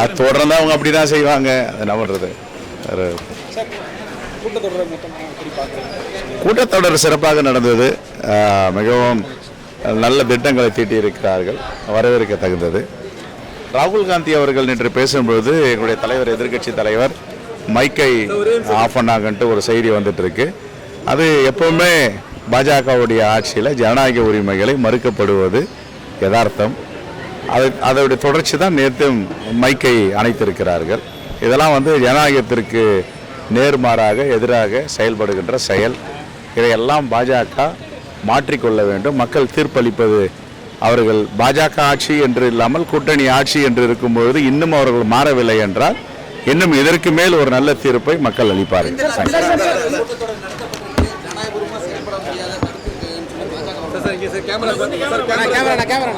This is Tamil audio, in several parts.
அது தொடர்ந்து அவங்க அப்படி தான் செய்வாங்க. அது என்ன பண்ணுறது கூட்டத்தொடரை சிறப்பாக நடந்தது. மிகவும் நல்ல திட்டங்களை தீட்டியிருக்கிறார்கள். வரவேற்க தகுந்தது. ராகுல் காந்தி அவர்கள் நேற்று பேசும்பொழுது எங்களுடைய தலைவர் எதிர்க்கட்சி தலைவர் மைக்கை ஆஃப் பண்ணாங்கன்ட்டு ஒரு செய்தி வந்துட்டு இருக்கு அது எப்பவுமே பாஜகவுடைய ஆட்சியில் ஜனநாயக உரிமைகளை மறுக்கப்படுவது யதார்த்தம். அது அதோடைய தொடர்ச்சி தான் நேற்று மைக்கை அணைத்திருக்கிறார்கள். இதெல்லாம் வந்து ஜனநாயகத்திற்கு நேர்மாறாக எதிராக செயல்படுகின்ற செயல். இதையெல்லாம் பாஜக மாற்றிக்கொள்ள வேண்டும். மக்கள் தீர்ப்பளிப்பது அவர்கள் பாஜக ஆட்சி என்று இல்லாமல் கூட்டணி ஆட்சி என்று இருக்கும்பொழுது இன்னும் அவர்கள் மாறவில்லை என்றால் இன்னும் இதற்கு மேல் ஒரு நல்ல தீர்ப்பை மக்கள் அளிப்பார்கள். Camera camera.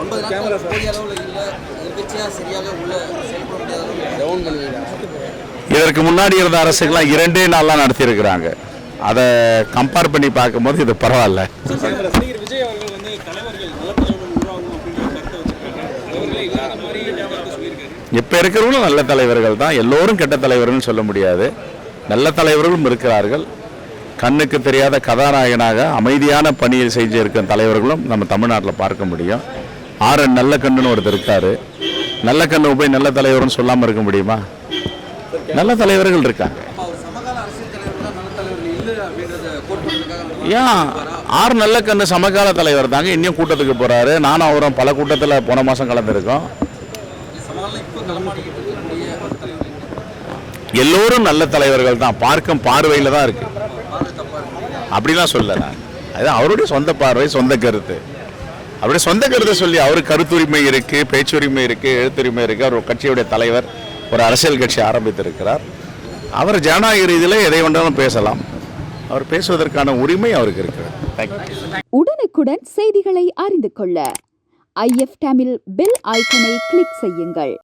ஒன்பது நாட்கள் போதிய அளவில் இல்லை. எதிர்கட்சியாக சரியாக உள்ள செயல்பட முடியாத அளவுக்கு இதற்கு முன்னாடி இருந்த அரசுகள்லாம் இரண்டே நாள்லாம் நடத்தியிருக்கிறாங்க. அதை கம்பேர் பண்ணி பார்க்கும்போது இது பரவாயில்ல. இப்போ இருக்கிறவங்களும் நல்ல தலைவர்கள் தான். எல்லோரும் கெட்ட தலைவர்கள்னு சொல்ல முடியாது. நல்ல தலைவர்களும் இருக்கிறார்கள். கண்ணுக்கு தெரியாத கதாநாயகனாக அமைதியான பணியை செஞ்சு இருக்கிற தலைவர்களும் நம்ம தமிழ்நாட்டில் பார்க்க முடியும். ஆர் என் நல்லக்கண்ணுன்னு ஒருத்தர் இருக்காரு. நல்ல கண்ணு போய் நல்ல தலைவர்னு சொல்லாமல் இருக்க முடியுமா? நல்ல தலைவர்கள் இருக்காங்க. ஏன்? ஆர் நல்ல கண்ணு சமகால தலைவர் தாங்க. இன்னும் கூட்டத்துக்கு போறாரு. நானும் அவரும் பல கூட்டத்தில் போன மாதம் கலந்துருக்கோம். எல்லோரும் நல்ல தலைவர்கள் தான். பார்க்கும் பார்வையில் தான் இருக்கு. அப்படிலாம் சொல்லலை அது அவருடைய சொந்த பார்வை சொந்த கருத்து. அவருடைய சொந்த கருத்தை சொல்லி அவருக்கு கருத்துரிமை இருக்கு பேச்சுரிமை இருக்கு எழுத்துரிமை இருக்கு. அவர் கட்சியுடைய தலைவர் ஒரு அரசியல் கட்சி ஆரம்பித்திருக்கிறார். அவர் ஜனநாயக ரீதியில் எதை வேண்டாலும் பேசலாம். அவர் பேசுவதற்கான உரிமை அவருக்கு இருக்கிறது. உடனுக்குடன் செய்திகளை அறிந்து கொள்ள ஐஎஃப் டேமில் பெல் ஐக்கனை கிளிக் செய்யுங்கள்.